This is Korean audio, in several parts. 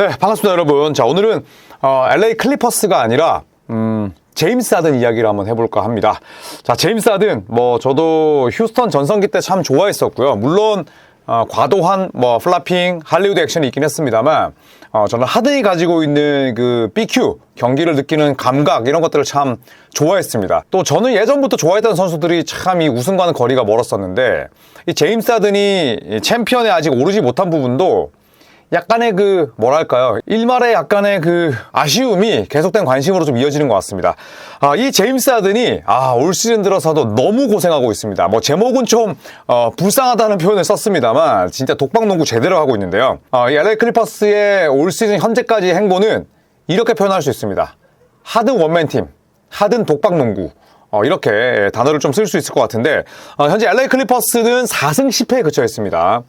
네, 반갑습니다, 여러분. 자, 오늘은 어, LA 클리퍼스가 아니라 음, 제임스 하든 이야기를 한번 해볼까 합니다. 자, 제임스 하든 뭐 저도 휴스턴 전성기 때 참 좋아했었고요. 물론 어, 과도한 뭐 플라핑, 할리우드 액션이 있긴 했습니다만 어, 저는 하든이 가지고 있는 그 BQ 경기를 느끼는 감각 이런 것들을 참 좋아했습니다. 또 저는 예전부터 좋아했던 선수들이 참 이 우승과는 거리가 멀었었는데 이 제임스 하든이 이 챔피언에 아직 오르지 못한 부분도 약간의 그 뭐랄까요 일말의 약간의 그 아쉬움이 계속된 관심으로 좀 이어지는 것 같습니다. 아, 이 제임스 하든이 아, 올 시즌 들어서도 너무 고생하고 있습니다. 뭐 제목은 좀 어, 불쌍하다는 표현을 썼습니다만 진짜 독박농구 제대로 하고 있는데요. 어, 이 LA 클리퍼스의 올 시즌 현재까지 행보는 이렇게 표현할 수 있습니다. 하든 원맨 팀, 하든 독박농구. 어, 이렇게 단어를 좀 쓸 수 있을 것 같은데 어, 현재 LA 클리퍼스는 4승 10패에 그쳐 있습니다.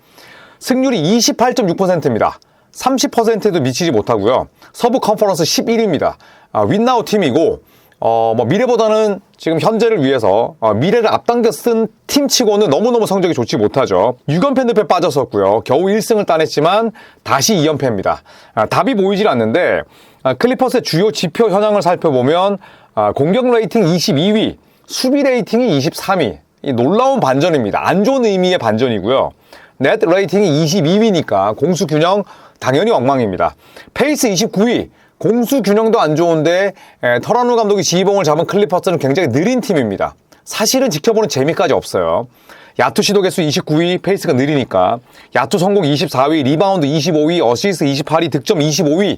승률이 28.6%입니다. 30%도 미치지 못하고요. 서부 컨퍼런스 11위입니다. 아, 윈나우 팀이고 어, 뭐 미래보다는 지금 현재를 위해서 어, 미래를 앞당겨 쓴 팀치고는 너무너무 성적이 좋지 못하죠. 6연패 늪에 빠졌었고요. 겨우 1승을 따냈지만 다시 2연패입니다. 아, 답이 보이질 않는데 아, 클리퍼스의 주요 지표 현황을 살펴보면 아, 공격 레이팅 22위, 수비 레이팅이 23위. 이 놀라운 반전입니다. 안 좋은 의미의 반전이고요. 넷 레이팅이 22위니까 공수 균형 당연히 엉망입니다. 페이스 29위. 공수 균형도 안 좋은데 에, 터라누 감독이 지휘봉을 잡은 클리퍼스는 굉장히 느린 팀입니다. 사실은 지켜보는 재미까지 없어요. 야투 시도 개수 29위, 페이스가 느리니까. 야투 성공 24위, 리바운드 25위, 어시스트 28위, 득점 25위.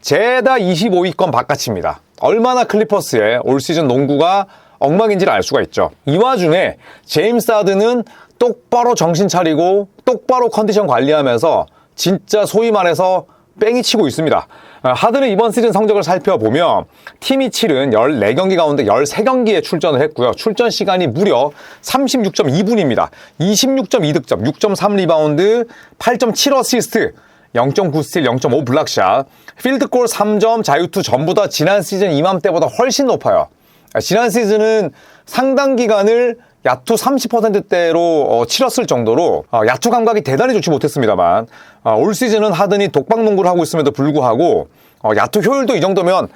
제다 25위권 바깥입니다. 얼마나 클리퍼스의 올 시즌 농구가 엉망인지를 알 수가 있죠. 이 와중에 제임스 하드는 똑바로 정신 차리고 똑바로 컨디션 관리하면서 진짜 소위 말해서 뺑이 치고 있습니다. 아, 하드는 이번 시즌 성적을 살펴보면 팀이 치른 14경기 가운데 13경기에 출전을 했고요. 출전 시간이 무려 36.2분입니다. 26.2득점, 6.3 리바운드, 8.7 어시스트, 0.9 스틸, 0.5 블락샷, 필드골 3점, 자유투 전부 다 지난 시즌 이맘때보다 훨씬 높아요. 아, 지난 시즌은 상당 기간을 야투 30%대로 어, 치렀을 정도로 어, 야투 감각이 대단히 좋지 못했습니다만 어, 올 시즌은 하든이 독박 농구를 하고 있음에도 불구하고 어, 야투 효율도 이 정도면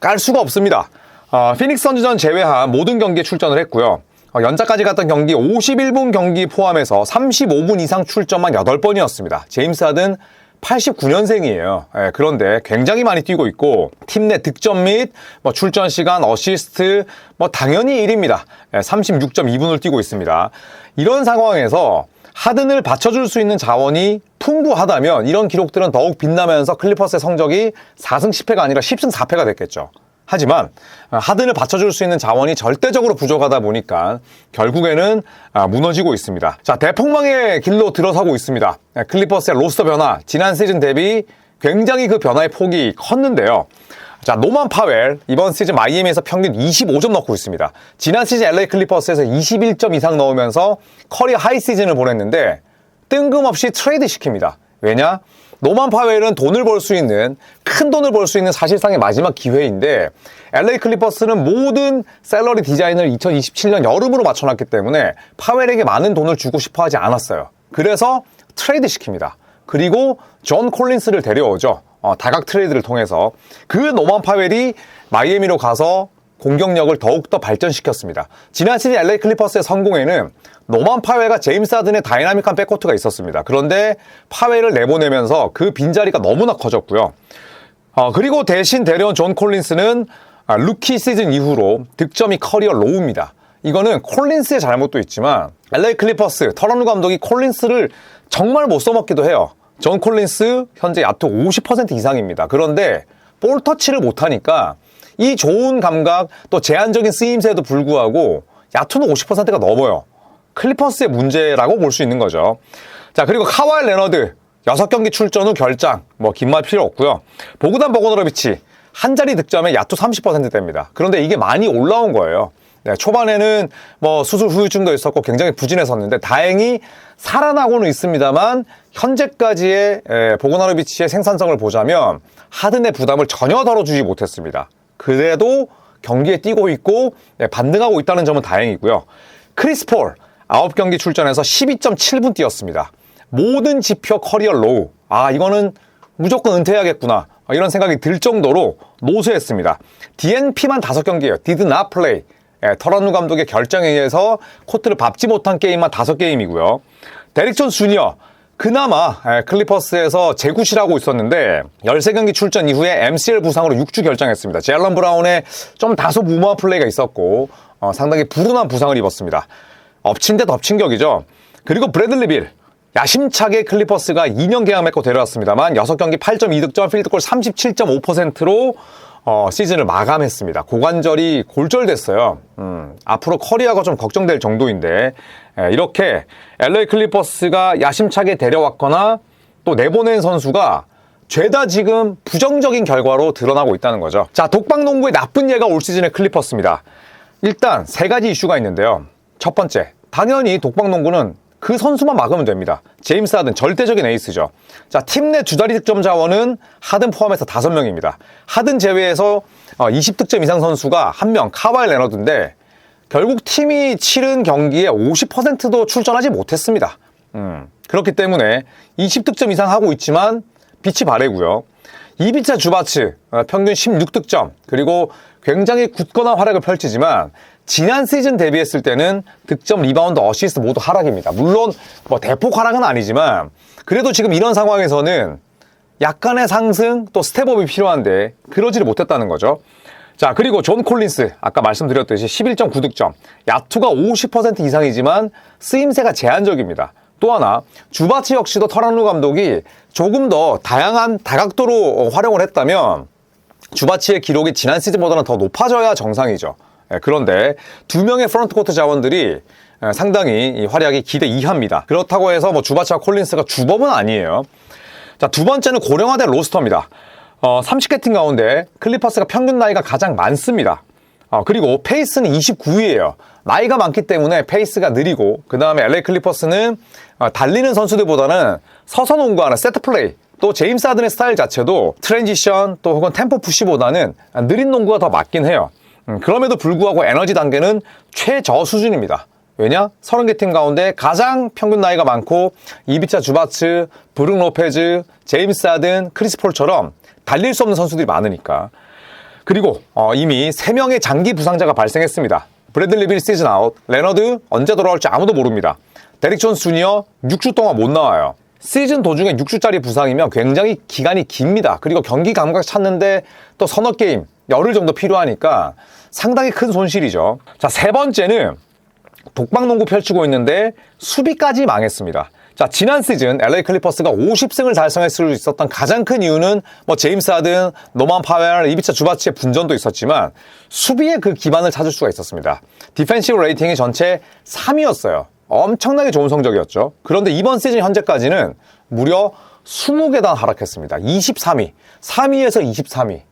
깔 수가 없습니다. 어, 피닉스 선즈전 제외한 모든 경기에 출전을 했고요. 어, 연장까지 갔던 경기 51분 경기 포함해서 35분 이상 출전만 8번이었습니다. 제임스 하든 89년생이에요. 예, 그런데 굉장히 많이 뛰고 있고 팀 내 득점 및 뭐 출전 시간, 어시스트 뭐 당연히 1위입니다. 예, 36.2분을 뛰고 있습니다. 이런 상황에서 하든을 받쳐줄 수 있는 자원이 풍부하다면 이런 기록들은 더욱 빛나면서 클리퍼스의 성적이 4승 10패가 아니라 10승 4패가 됐겠죠. 하지만 하든을 받쳐줄 수 있는 자원이 절대적으로 부족하다 보니까 결국에는 아, 무너지고 있습니다. 자 대폭망의 길로 들어서고 있습니다. 클리퍼스의 로스터 변화 지난 시즌 대비 굉장히 그 변화의 폭이 컸는데요. 자 노만 파웰 이번 시즌 마이애미에서 평균 25점 넣고 있습니다. 지난 시즌 LA 클리퍼스에서 21점 이상 넣으면서 커리어 하이 시즌을 보냈는데 뜬금없이 트레이드 시킵니다. 왜냐? 노만 파웰은 돈을 벌 수 있는 큰 돈을 벌 수 있는 사실상의 마지막 기회인데 LA 클리퍼스는 모든 셀러리 디자인을 2027년 여름으로 맞춰놨기 때문에 파웰에게 많은 돈을 주고 싶어 하지 않았어요. 그래서 트레이드 시킵니다. 그리고 존 콜린스를 데려오죠. 어, 다각 트레이드를 통해서 그 노만 파웰이 마이애미로 가서 공격력을 더욱더 발전시켰습니다. 지난 시즌 LA 클리퍼스의 성공에는 노만 파웰과 제임스 하든의 다이나믹한 백코트가 있었습니다. 그런데 파웰을 내보내면서 그 빈자리가 너무나 커졌고요. 어, 그리고 대신 데려온 존 콜린스는 아, 루키 시즌 이후로 득점이 커리어 로우입니다. 이거는 콜린스의 잘못도 있지만 LA 클리퍼스 터런루 감독이 콜린스를 정말 못 써먹기도 해요. 존 콜린스 현재 야투 50% 이상입니다. 그런데 볼 터치를 못하니까 이 좋은 감각 또 제한적인 쓰임새에도 불구하고 야투는 50%가 넘어요. 클리퍼스의 문제라고 볼 수 있는 거죠. 자 그리고 카와이 레너드 6경기 출전 후 결장 뭐 긴 말 필요 없고요. 보그단 버고너비치 한 자리 득점에 야투 30%대입니다. 그런데 이게 많이 올라온 거예요. 네, 초반에는 뭐 수술 후유증도 있었고 굉장히 부진했었는데 다행히 살아나고는 있습니다만 현재까지의 보고나르비치의 생산성을 보자면 하든의 부담을 전혀 덜어주지 못했습니다. 그래도 경기에 뛰고 있고 네, 반등하고 있다는 점은 다행이고요. 크리스 폴 9경기 출전해서 12.7분 뛰었습니다. 모든 지표 커리어 로우. 아, 이거는 무조건 은퇴해야겠구나. 어, 이런 생각이 들 정도로 노쇠했습니다. DNP만 5경기예요. Did not play. 예, 터런루 감독의 결정에 의해서 코트를 밟지 못한 게임만 5게임이고요. 데릭 존스 주니어 그나마 예, 클리퍼스에서 재구실 하고 있었는데 13경기 출전 이후에 MCL 부상으로 6주 결정했습니다. 제일런 브라운의 좀 다소 무모한 플레이가 있었고 어, 상당히 불운한 부상을 입었습니다. 엎친 데 덮친 격이죠. 그리고 브래들리 빌 야심차게 클리퍼스가 2년 계약 맺고 데려왔습니다만 6경기 8.2득점, 필드골 37.5%로 어, 시즌을 마감했습니다. 고관절이 골절됐어요. 음, 앞으로 커리어가 좀 걱정될 정도인데 에, 이렇게 LA 클리퍼스가 야심차게 데려왔거나 또 내보낸 선수가 죄다 지금 부정적인 결과로 드러나고 있다는 거죠. 자, 독방농구의 나쁜 예가 올 시즌의 클리퍼스입니다. 일단 세 가지 이슈가 있는데요. 첫 번째, 당연히 독방농구는 그 선수만 막으면 됩니다. 제임스 하든 절대적인 에이스죠. 자, 팀 내 주다리 득점 자원은 하든 포함해서 다섯 명입니다. 하든 제외해서 20득점 이상 선수가 한 명, 카와이 레너드인데 결국 팀이 치른 경기에 50%도 출전하지 못했습니다. 음, 그렇기 때문에 20득점 이상 하고 있지만 빛이 바래고요. 이비차 주바츠 어, 평균 16득점 그리고 굉장히 굳건한 활약을 펼치지만 지난 시즌 데뷔했을 때는 득점, 리바운드, 어시스트 모두 하락입니다. 물론 뭐 대폭 하락은 아니지만 그래도 지금 이런 상황에서는 약간의 상승 또 스텝업이 필요한데 그러지를 못했다는 거죠. 자 그리고 존 콜린스 아까 말씀드렸듯이 11.9득점 야투가 50% 이상이지만 쓰임새가 제한적입니다. 또 하나 주바치 역시도 터란루 감독이 조금 더 다양한 다각도로 활용을 했다면 주바치의 기록이 지난 시즌보다는 더 높아져야 정상이죠. 예, 그런데 두 명의 프런트 코트 자원들이 예, 상당히 이 활약이 기대 이하입니다. 그렇다고 해서 뭐 주바치와 콜린스가 주범은 아니에요. 자, 두 번째는 고령화된 로스터입니다. 어, 30개 팀 가운데 클리퍼스가 평균 나이가 가장 많습니다. 어, 그리고 페이스는 29위예요. 나이가 많기 때문에 페이스가 느리고 그 다음에 LA 클리퍼스는 어, 달리는 선수들보다는 서서 농구하는 세트 플레이 또 제임스 하든의 스타일 자체도 트랜지션 또 혹은 템포 푸시보다는 느린 농구가 더 맞긴 해요. 음, 그럼에도 불구하고 에너지 단계는 최저 수준입니다. 왜냐? 30개 팀 가운데 가장 평균 나이가 많고 이비차 주바츠, 브룩 로페즈, 제임스 하든, 크리스 폴처럼 달릴 수 없는 선수들이 많으니까. 그리고 어, 이미 3명의 장기 부상자가 발생했습니다. 브래들리 빌 시즌 아웃, 레너드 언제 돌아올지 아무도 모릅니다. 데릭 존스 주니어 6주 동안 못 나와요. 시즌 도중에 6주짜리 부상이면 굉장히 기간이 깁니다. 그리고 경기 감각 찾는데 또 서너 게임, 열흘 정도 필요하니까 상당히 큰 손실이죠. 자, 세 번째는 독방농구 펼치고 있는데 수비까지 망했습니다. 자, 지난 시즌 LA 클리퍼스가 50승을 달성했을 수 있었던 가장 큰 이유는 뭐 제임스 하든, 노만 파웰, 이비차 주바치의 분전도 있었지만 수비의 그 기반을 찾을 수가 있었습니다. 디펜시브 레이팅이 전체 3위였어요. 엄청나게 좋은 성적이었죠. 그런데 이번 시즌 현재까지는 무려 20계단 하락했습니다. 23위. 3위에서 23위.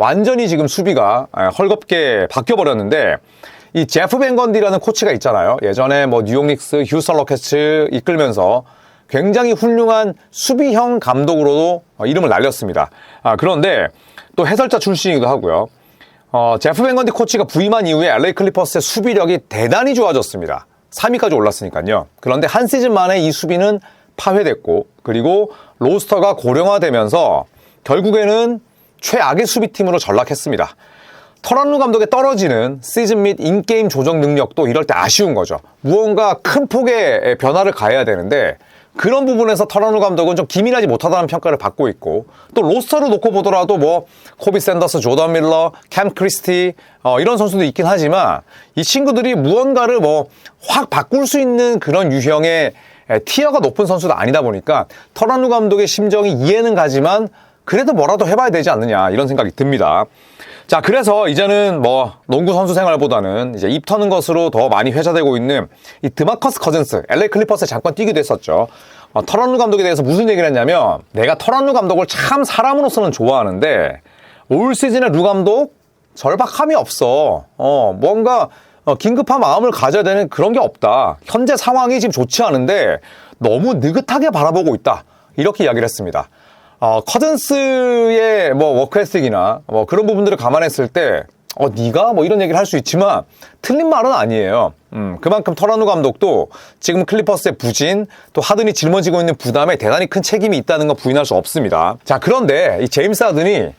완전히 지금 수비가 헐겁게 바뀌어버렸는데 이 제프 벤건디라는 코치가 있잖아요. 예전에 뭐 뉴욕 닉스, 휴스턴 로켓츠 이끌면서 굉장히 훌륭한 수비형 감독으로도 이름을 날렸습니다. 아, 그런데 또 해설자 출신이기도 하고요. 어, 제프 벤건디 코치가 부임한 이후에 LA 클리퍼스의 수비력이 대단히 좋아졌습니다. 3위까지 올랐으니까요. 그런데 한 시즌 만에 이 수비는 파회됐고 그리고 로스터가 고령화되면서 결국에는 최악의 수비팀으로 전락했습니다. 터란루 감독의 떨어지는 시즌 및 인게임 조정 능력도 이럴 때 아쉬운 거죠. 무언가 큰 폭의 변화를 가해야 되는데 그런 부분에서 터란루 감독은 좀 기민하지 못하다는 평가를 받고 있고 또 로스터를 놓고 보더라도 뭐 코비 샌더스, 조던 밀러, 캠 크리스티 어, 이런 선수도 있긴 하지만 이 친구들이 무언가를 뭐 확 바꿀 수 있는 그런 유형의 티어가 높은 선수도 아니다 보니까 터란루 감독의 심정이 이해는 가지만 그래도 뭐라도 해봐야 되지 않느냐 이런 생각이 듭니다. 자, 그래서 이제는 뭐 농구 선수 생활보다는 이제 입 터는 것으로 더 많이 회자되고 있는 이 드마커스 커즌스, LA 클리퍼스에 잠깐 뛰기도 했었죠. 어, 터런루 감독에 대해서 무슨 얘기를 했냐면 내가 터런루 감독을 참 사람으로서는 좋아하는데 올 시즌에 루 감독 절박함이 없어. 어, 뭔가 어, 긴급한 마음을 가져야 되는 그런 게 없다. 현재 상황이 지금 좋지 않은데 너무 느긋하게 바라보고 있다. 이렇게 이야기를 했습니다. 어, 커든스의 뭐 워크에스틱이나 뭐 그런 부분들을 감안했을 때 어, 네가 뭐 이런 얘기를 할 수 있지만 틀린 말은 아니에요. 음, 그만큼 터라누 감독도 지금 클리퍼스의 부진, 또 하든이 짊어지고 있는 부담에 대단히 큰 책임이 있다는 건 부인할 수 없습니다. 자, 그런데 이 제임스 하든이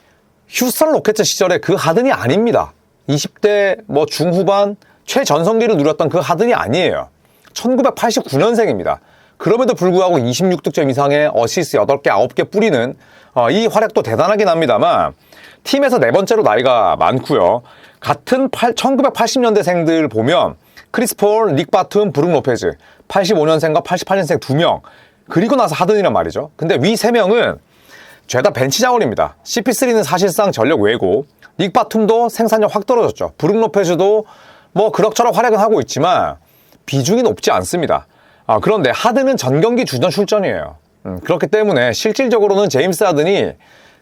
휴스턴 로켓츠 시절에 그 하든이 아닙니다. 20대 뭐 중후반 최전성기를 누렸던 그 하든이 아니에요. 1989년생입니다. 그럼에도 불구하고 26득점 이상의 어시스 8개, 9개 뿌리는 어, 이 활약도 대단하긴 합니다만 팀에서 네 번째로 나이가 많고요. 같은 8, 1980년대생들 보면 크리스 폴, 닉 바툼, 브룩 로페즈 85년생과 88년생 2명 그리고 나서 하든이란 말이죠. 근데 위 3명은 죄다 벤치 자원입니다. CP3는 사실상 전력 외고 닉 바툼도 생산력 확 떨어졌죠. 브룩 로페즈도 뭐 그럭저럭 활약은 하고 있지만 비중이 높지 않습니다. 아, 그런데 하든은 전 경기 주전 출전이에요. 음, 그렇기 때문에 실질적으로는 제임스 하든이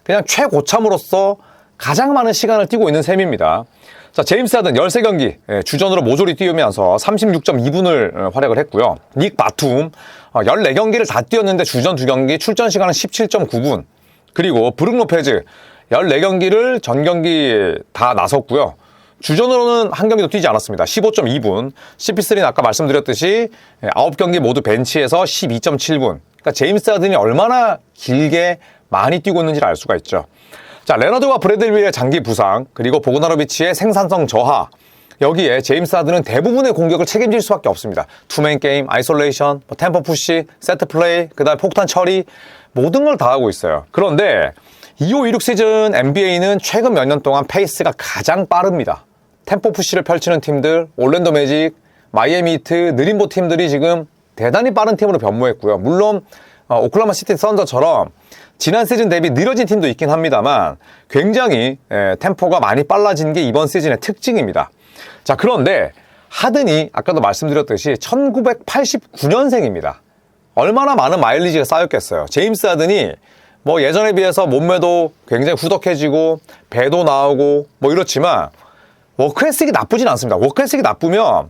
그냥 최고참으로서 가장 많은 시간을 뛰고 있는 셈입니다. 자, 제임스 하든 13경기 예, 주전으로 모조리 뛰면서 36.2분을 활약을 했고요. 닉 바툼 14경기를 다 뛰었는데 주전 2경기 출전 시간은 17.9분. 그리고 브룩 로페즈 14경기를 전 경기 다 나섰고요. 주전으로는 한 경기도 뛰지 않았습니다. 15.2분. CP3는 아까 말씀드렸듯이 9경기 모두 벤치에서 12.7분. 그러니까 제임스 하든이 얼마나 길게 많이 뛰고 있는지를 알 수가 있죠. 자, 레너드와 브래들윌의 장기 부상, 그리고 보그나로비치의 생산성 저하. 여기에 제임스 하든은 대부분의 공격을 책임질 수밖에 없습니다. 투맨 게임, 아이솔레이션, 뭐 템포 푸시, 세트 플레이, 그다음 폭탄 처리 모든 걸 다 하고 있어요. 그런데 25, 26 시즌 NBA는 최근 몇 년 동안 페이스가 가장 빠릅니다. 템포 푸시를 펼치는 팀들, 올랜도 매직, 마이애미 히트, 느림보 팀들이 지금 대단히 빠른 팀으로 변모했고요. 물론 어, 오클라마 시티 썬더처럼 지난 시즌 대비 느려진 팀도 있긴 합니다만 굉장히 에, 템포가 많이 빨라진 게 이번 시즌의 특징입니다. 자 그런데 하든이 아까도 말씀드렸듯이 1989년생입니다. 얼마나 많은 마일리지가 쌓였겠어요. 제임스 하든이 뭐 예전에 비해서 몸매도 굉장히 후덕해지고 배도 나오고 뭐 이렇지만 워크에스이 나쁘진 않습니다. 워크에스이 나쁘면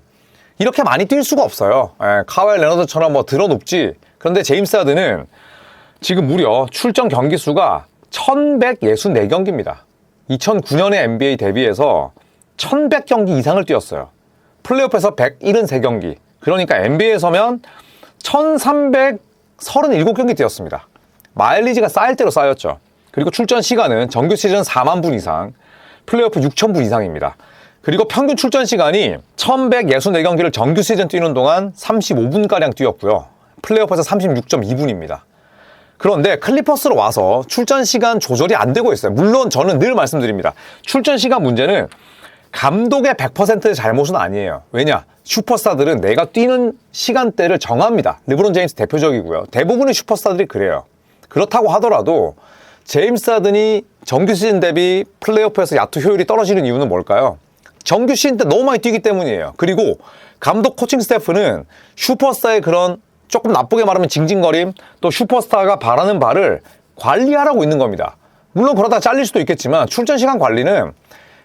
이렇게 많이 뛸 수가 없어요. 예, 카와이 레너드처럼 뭐 들어 높지. 그런데 제임스 하든은 지금 무려 출전 경기 수가 1164경기입니다. 2009년에 NBA 데뷔해서 1100경기 이상을 뛰었어요. 플레이오프에서 173경기. 그러니까 NBA에서면 1337경기 뛰었습니다. 마일리지가 쌓일 대로 쌓였죠. 그리고 출전 시간은 정규 시즌 4만 분 이상, 플레이오프 6천 분 이상입니다. 그리고 평균 출전 시간이 1164경기를 정규 시즌 뛰는 동안 35분가량 뛰었고요. 플레이오프에서 36.2분입니다. 그런데 클리퍼스로 와서 출전 시간 조절이 안 되고 있어요. 물론 저는 늘 말씀드립니다. 출전 시간 문제는 감독의 100%의 잘못은 아니에요. 왜냐? 슈퍼스타들은 내가 뛰는 시간대를 정합니다. 르브론 제임스 대표적이고요. 대부분의 슈퍼스타들이 그래요. 그렇다고 하더라도 제임스 하든이 정규 시즌 대비 플레이오프에서 야투 효율이 떨어지는 이유는 뭘까요? 정규 시즌 때 너무 많이 뛰기 때문이에요. 그리고 감독 코칭 스태프는 슈퍼스타의 그런 조금 나쁘게 말하면 징징거림 또 슈퍼스타가 바라는 바를 관리하라고 있는 겁니다. 물론 그러다 잘릴 수도 있겠지만 출전 시간 관리는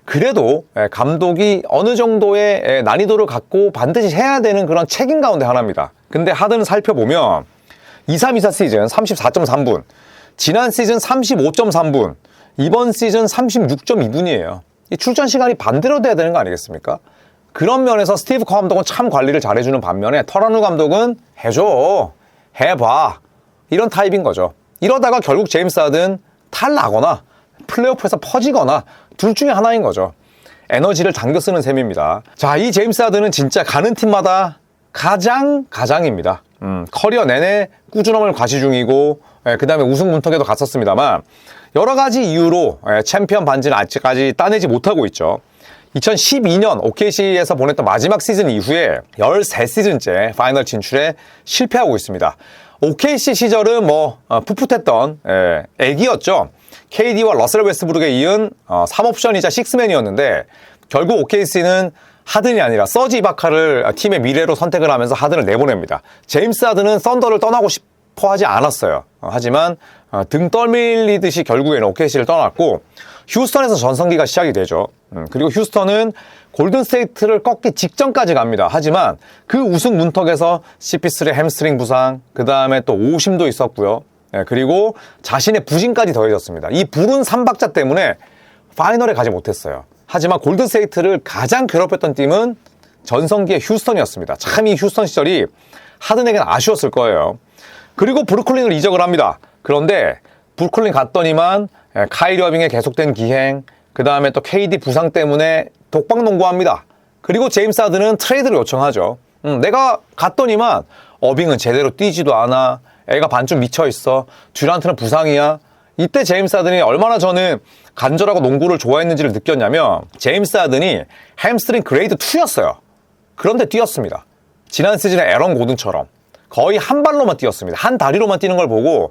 그래도 예, 감독이 어느 정도의 예, 난이도를 갖고 반드시 해야 되는 그런 책임 가운데 하나입니다. 근데 하드는 살펴보면 23, 24 시즌 34.3분, 지난 시즌 35.3분, 이번 시즌 36.2분이에요. 이 출전 시간이 반대로 돼야 되는 거 아니겠습니까? 그런 면에서 스티브 커 감독은 참 관리를 잘해주는 반면에 터라누 감독은 해줘, 해봐 이런 타입인 거죠. 이러다가 결국 제임스 하든 탈나거나 플레이오프에서 퍼지거나 둘 중에 하나인 거죠. 에너지를 당겨 쓰는 셈입니다. 자, 이 제임스 하든은 진짜 가는 팀마다 가장 가장입니다. 음, 커리어 내내 꾸준함을 과시 중이고 예, 그 다음에 우승 문턱에도 갔었습니다만 여러 가지 이유로 예, 챔피언 반지는 아직까지 따내지 못하고 있죠. 2012년 OKC에서 보냈던 마지막 시즌 이후에 13시즌째 파이널 진출에 실패하고 있습니다. OKC 시절은 뭐 어, 풋풋했던 예, 애기였죠. KD와 러셀 웨스브룩에 이은 어, 3옵션이자 6맨이었는데 결국 OKC는 하든이 아니라 서지 이바카를 팀의 미래로 선택을 하면서 하든을 내보냅니다. 제임스 하든은 썬더를 떠나고 싶 어 하지 않았어요. 어, 하지만 어, 등 떠밀리듯이 결국에는 OKC를 떠났고 휴스턴에서 전성기가 시작이 되죠. 음, 그리고 휴스턴은 골든스테이트를 꺾기 직전까지 갑니다. 하지만 그 우승 문턱에서 CP3 햄스트링 부상, 그 다음에 또 오심도 있었고요. 예, 그리고 자신의 부진까지 더해졌습니다. 이 불운 삼박자 때문에 파이널에 가지 못했어요. 하지만 골든스테이트를 가장 괴롭혔던 팀은 전성기의 휴스턴이었습니다. 참 이 휴스턴 시절이 하든에게는 아쉬웠을 거예요. 그리고 브루클린을 이적을 합니다. 그런데 브루클린 갔더니만 예, 카이리 어빙의 계속된 기행, 그 다음에 또 KD 부상 때문에 독박농구합니다. 그리고 제임스 하든은 트레이드를 요청하죠. 음, 내가 갔더니만 어빙은 제대로 뛰지도 않아. 애가 반쯤 미쳐 있어. 듀란트는 부상이야. 이때 제임스 하든이 얼마나 저는 간절하고 농구를 좋아했는지를 느꼈냐면 제임스 하든이 햄스트링 그레이드 2였어요. 그런데 뛰었습니다. 지난 시즌에 에런 고든처럼 거의 한 발로만 뛰었습니다. 한 다리로만 뛰는 걸 보고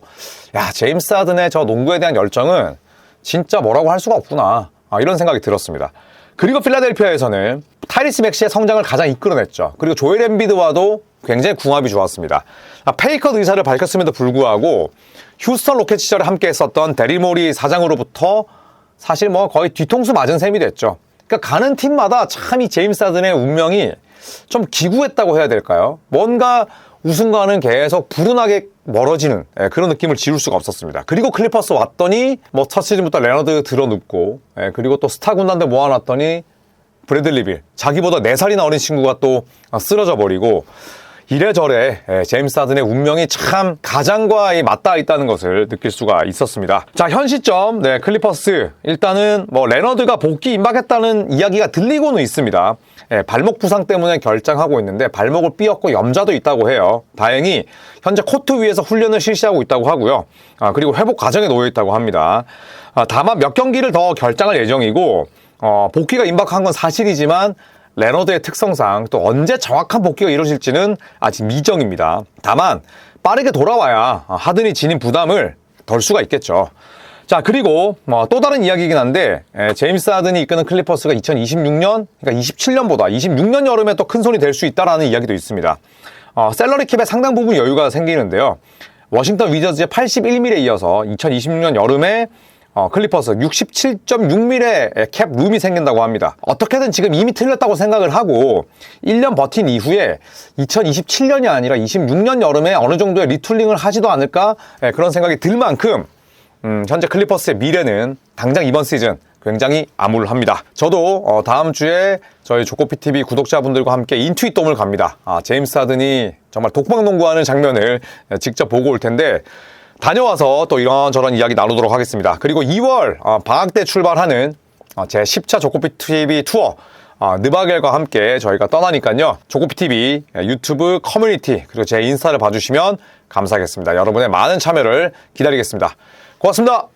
야 제임스 하든의 저 농구에 대한 열정은 진짜 뭐라고 할 수가 없구나 아, 이런 생각이 들었습니다. 그리고 필라델피아에서는 타이리스 맥시의 성장을 가장 이끌어냈죠. 그리고 조엘 엠비드와도 굉장히 궁합이 좋았습니다. 아, 페이컷 의사를 밝혔음에도 불구하고 휴스턴 로켓 시절에 함께 했었던 데리모리 사장으로부터 사실 뭐 거의 뒤통수 맞은 셈이 됐죠. 그러니까 가는 팀마다 참 이 제임스 하든의 운명이 좀 기구했다고 해야 될까요? 뭔가 우승과는 계속 불운하게 멀어지는 예, 그런 느낌을 지울 수가 없었습니다. 그리고 클리퍼스 왔더니 뭐 첫 시즌부터 레너드 들어눕고 예, 그리고 또 스타 군단들 모아놨더니 브래들리 빌 자기보다 4살이나 어린 친구가 또 쓰러져 버리고 이래저래 예, 제임스 하든의 운명이 참 가장과 이 맞닿아 있다는 것을 느낄 수가 있었습니다. 자, 현 시점 네, 클리퍼스 일단은 뭐 레너드가 복귀 임박했다는 이야기가 들리고는 있습니다. 예, 발목 부상 때문에 결장하고 있는데 발목을 삐었고 염자도 있다고 해요. 다행히 현재 코트 위에서 훈련을 실시하고 있다고 하고요. 아, 그리고 회복 과정에 놓여 있다고 합니다. 아, 다만 몇 경기를 더 결장할 예정이고 어, 복귀가 임박한 건 사실이지만 레너드의 특성상 또 언제 정확한 복귀가 이루어질지는 아직 미정입니다. 다만 빠르게 돌아와야 하든이 지닌 부담을 덜 수가 있겠죠. 자 그리고 뭐 또 다른 이야기이긴 한데 에, 제임스 하든이 이끄는 클리퍼스가 2026년 그러니까 27년보다 26년 여름에 또 큰 손이 될 수 있다라는 이야기도 있습니다. 어, 샐러리 캡에 상당 부분 여유가 생기는데요. 워싱턴 위저즈의 81밀에 이어서 2026년 여름에 어, 클리퍼스 67.6밀의 캡 룸이 생긴다고 합니다. 어떻게든 지금 이미 틀렸다고 생각을 하고 1년 버틴 이후에 2027년이 아니라 26년 여름에 어느 정도의 리툴링을 하지도 않을까 예, 그런 생각이 들 만큼 음, 현재 클리퍼스의 미래는 당장 이번 시즌 굉장히 암울합니다. 저도 어, 다음 주에 저희 조코피TV 구독자분들과 함께 인투이돔을 갑니다. 아, 제임스 하든이 정말 독방농구하는 장면을 직접 보고 올 텐데 다녀와서 또 이런저런 이야기 나누도록 하겠습니다. 그리고 2월 어, 방학 때 출발하는 어, 제 10차 조코피TV 투어 어, 느바겔과 함께 저희가 떠나니까요. 조코피TV 유튜브 커뮤니티 그리고 제 인스타를 봐주시면 감사하겠습니다. 여러분의 많은 참여를 기다리겠습니다. 고맙습니다.